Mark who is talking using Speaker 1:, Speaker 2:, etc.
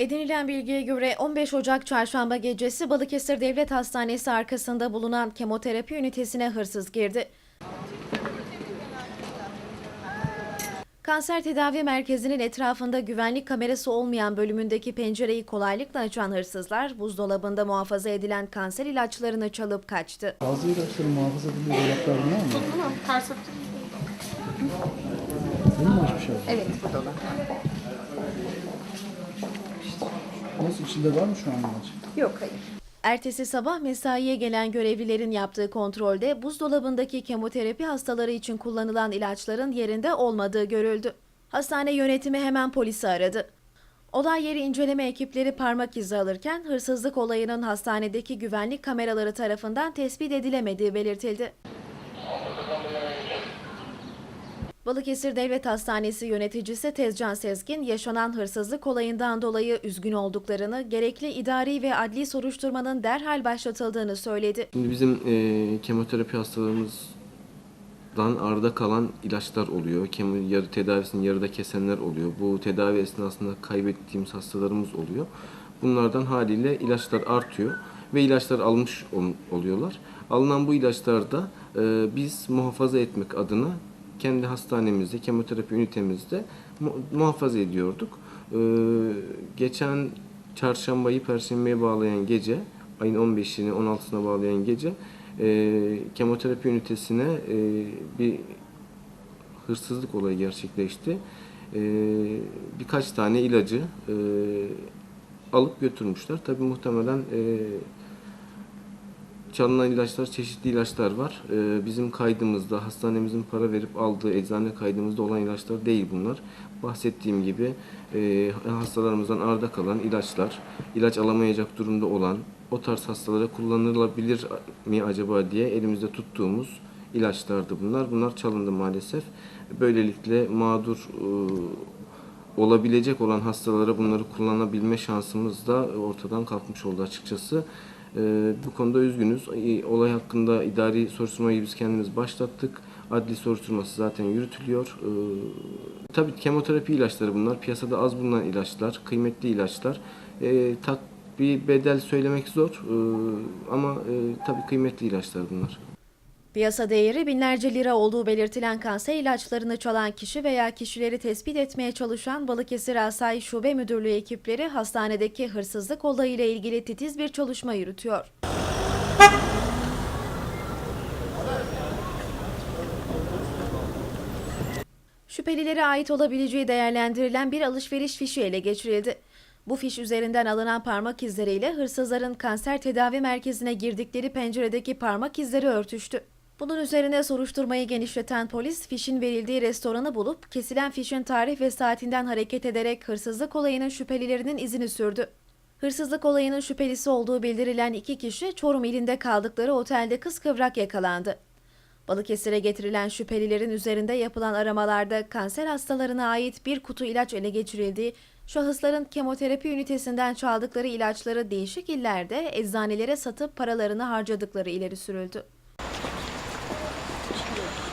Speaker 1: Edinilen bilgiye göre 15 Ocak çarşamba gecesi Balıkesir Devlet Hastanesi arkasında bulunan kemoterapi ünitesine hırsız girdi. Kanser tedavi merkezinin etrafında güvenlik kamerası olmayan bölümündeki pencereyi kolaylıkla açan hırsızlar buzdolabında muhafaza edilen kanser ilaçlarını çalıp kaçtı.
Speaker 2: Bazı ilaçların muhafaza edildiği dolaplar var mı? Bunu mu açmış abi?
Speaker 3: Evet, bu dolap.
Speaker 2: İçinde var mı şu an ilaç?
Speaker 3: Yok, hayır.
Speaker 1: Ertesi sabah mesaiye gelen görevlilerin yaptığı kontrolde buzdolabındaki kemoterapi hastaları için kullanılan ilaçların yerinde olmadığı görüldü. Hastane yönetimi hemen polisi aradı. Olay yeri inceleme ekipleri parmak izi alırken hırsızlık olayının hastanedeki güvenlik kameraları tarafından tespit edilemediği belirtildi. Balıkesir Devlet Hastanesi yöneticisi Tezcan Sezgin, yaşanan hırsızlık olayından dolayı üzgün olduklarını, gerekli idari ve adli soruşturmanın derhal başlatıldığını söyledi.
Speaker 4: Şimdi bizim e, kemoterapi hastalarımızdan arda kalan ilaçlar oluyor. Kemo, yarı tedavisini yarıda kesenler oluyor. Bu tedavi esnasında kaybettiğimiz hastalarımız oluyor. Bunlardan haliyle ilaçlar artıyor ve ilaçlar almış ol- oluyorlar. Alınan bu ilaçlarda e, biz muhafaza etmek adına kendi hastanemizde, kemoterapi ünitemizde mu- muhafaza ediyorduk. E, geçen çarşambayı perşembeye bağlayan gece, ayın 15'ini 16'sına bağlayan gece e, kemoterapi ünitesine e, bir hırsızlık olayı gerçekleşti. E, birkaç tane ilacı e, alıp götürmüşler. Tabii muhtemelen e, çalınan ilaçlar, çeşitli ilaçlar var. Ee, bizim kaydımızda, hastanemizin para verip aldığı eczane kaydımızda olan ilaçlar değil bunlar. Bahsettiğim gibi e, hastalarımızdan arda kalan ilaçlar, ilaç alamayacak durumda olan, o tarz hastalara kullanılabilir mi acaba diye elimizde tuttuğumuz ilaçlardı bunlar. Bunlar çalındı maalesef. Böylelikle mağdur e, olabilecek olan hastalara bunları kullanabilme şansımız da ortadan kalkmış oldu açıkçası. Ee, bu konuda üzgünüz. Olay hakkında idari soruşturmayı biz kendimiz başlattık. Adli soruşturması zaten yürütülüyor. Ee, tabii kemoterapi ilaçları bunlar. Piyasada az bulunan ilaçlar, kıymetli ilaçlar. Ee, tak bir bedel söylemek zor ee, ama e, tabii kıymetli ilaçlar bunlar.
Speaker 1: Piyasa değeri binlerce lira olduğu belirtilen kanser ilaçlarını çalan kişi veya kişileri tespit etmeye çalışan Balıkesir Asayiş Şube Müdürlüğü ekipleri hastanedeki hırsızlık olayıyla ilgili titiz bir çalışma yürütüyor. Şüphelilere ait olabileceği değerlendirilen bir alışveriş fişi ele geçirildi. Bu fiş üzerinden alınan parmak izleriyle hırsızların kanser tedavi merkezine girdikleri penceredeki parmak izleri örtüştü. Bunun üzerine soruşturmayı genişleten polis fişin verildiği restoranı bulup kesilen fişin tarih ve saatinden hareket ederek hırsızlık olayının şüphelilerinin izini sürdü. Hırsızlık olayının şüphelisi olduğu bildirilen iki kişi Çorum ilinde kaldıkları otelde kıskıvrak yakalandı. Balıkesir'e getirilen şüphelilerin üzerinde yapılan aramalarda kanser hastalarına ait bir kutu ilaç ele geçirildiği, şahısların kemoterapi ünitesinden çaldıkları ilaçları değişik illerde eczanelere satıp paralarını harcadıkları ileri sürüldü. Thank you.